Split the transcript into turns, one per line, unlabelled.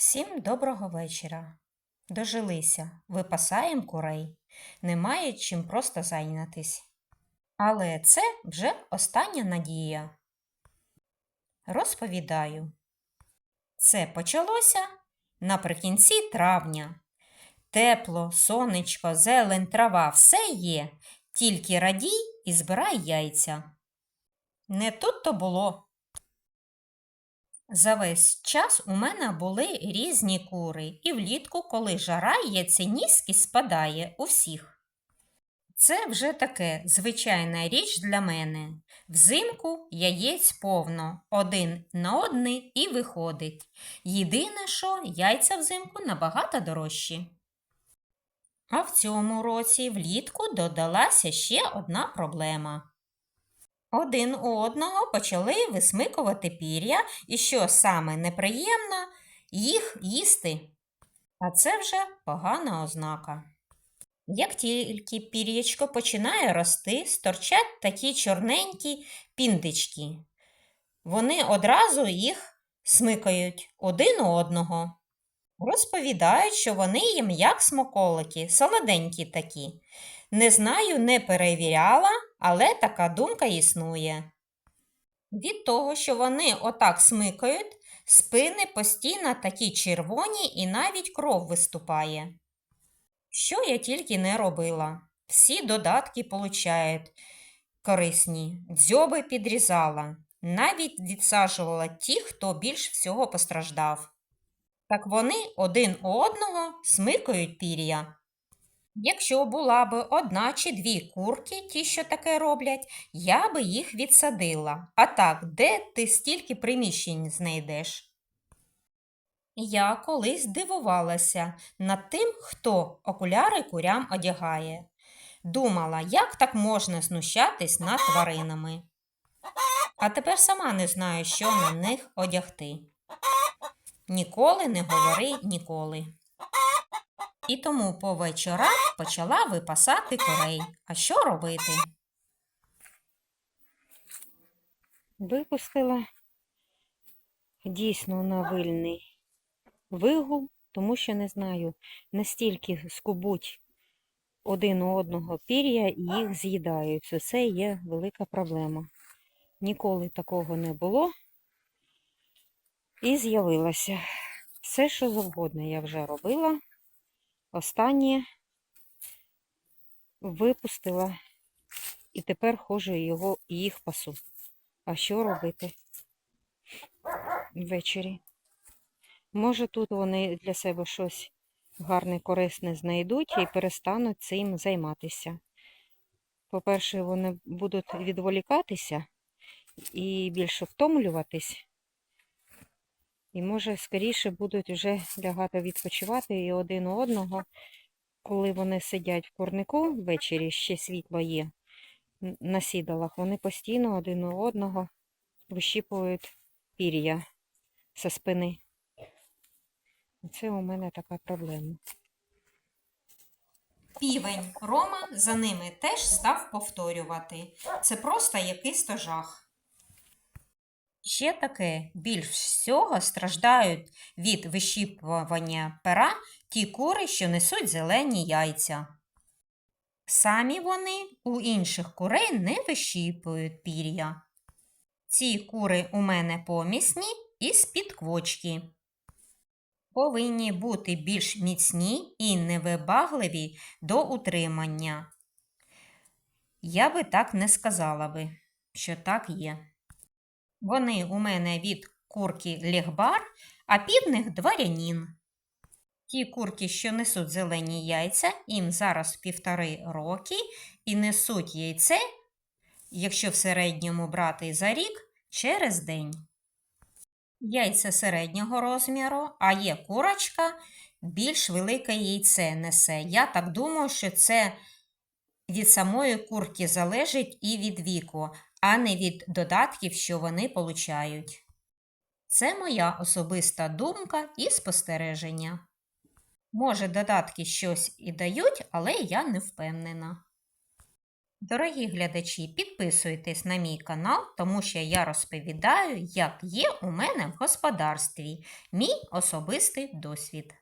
Всім доброго вечора. Дожилися, випасаєм курей. Немає чим просто зайнятись. Але це вже остання надія. Розповідаю. Це почалося наприкінці травня. Тепло, сонечко, зелень, трава все є, тільки радій і збирай яйця. Не тут то було. За весь час у мене були різні кури, і влітку, коли жара, яйценіськи спадає у всіх. Це вже таке звичайна річ для мене. Взимку яєць повно, один на одний і виходить. Єдине, що яйця взимку набагато дорожчі. А в цьому році влітку додалася ще одна проблема. Один у одного почали висмикувати пір'я, і що саме неприємно, їх їсти. А це вже погана ознака. Як тільки пір'ячко починає рости, сторчать такі чорненькі піндички. Вони одразу їх смикають один у одного. Розповідають, що вони їм як смаколики, солоденькі такі. Не знаю, не перевіряла, але така думка існує. Від того, що вони отак смикають, спини постійно такі червоні і навіть кров виступає. Що я тільки не робила. Всі додатки получають корисні, дзьоби підрізала, навіть відсаджувала ті, хто більш всього постраждав. Так вони один у одного смикають пір'я. Якщо була би одна чи дві курки, ті, що таке роблять, я би їх відсадила. А так, де ти стільки приміщень знайдеш? Я колись дивувалася над тим, хто окуляри курям одягає. Думала, як так можна знущатись над тваринами. А тепер сама не знаю, що на них одягти. Ніколи не говори ніколи. І тому по вечорах почала випасати курей. А що робити?
Випустила дійсно на вильний вигул, тому що не знаю, настільки скубуть один у одного пір'я і їх з'їдають. Це є велика проблема. Ніколи такого не було і з'явилося. Все, що завгодно я вже робила. Останнє випустила і тепер ходжу його їх пасу. А що робити ввечері? Може, тут вони для себе щось гарне, корисне знайдуть і перестануть цим займатися. По-перше, вони будуть відволікатися і більше втомлюватись. І, може, скоріше будуть вже лягати відпочивати і один у одного, коли вони сидять в курнику ввечері, ще світло є на сідалах, вони постійно один у одного вищіпують пір'я зі спини. Це у мене така проблема.
Півень Рома за ними теж став повторювати. Це просто якийсь то жах. Ще таке, більш всього страждають від вищіпування пера ті кури, що несуть зелені яйця. Самі вони у інших курей не вищіпують пір'я. Ці кури у мене помісні і з-під квочки. Повинні бути більш міцні і невибагливі до утримання. Я би так не сказала би, що так є. Вони у мене від курки легбар, а півних дворянін. Ті курки, що несуть зелені яйця, їм зараз півтори роки і несуть яйце, якщо в середньому брати за рік, через день. Яйця середнього розміру, а є курочка, більш велике яйце несе. Я так думаю, що це від самої курки залежить і від віку, а не від додатків, що вони получають. Це моя особиста думка і спостереження. Може, додатки щось і дають, але я не впевнена. Дорогі глядачі, підписуйтесь на мій канал, тому що я розповідаю, як є у мене в господарстві, мій особистий досвід.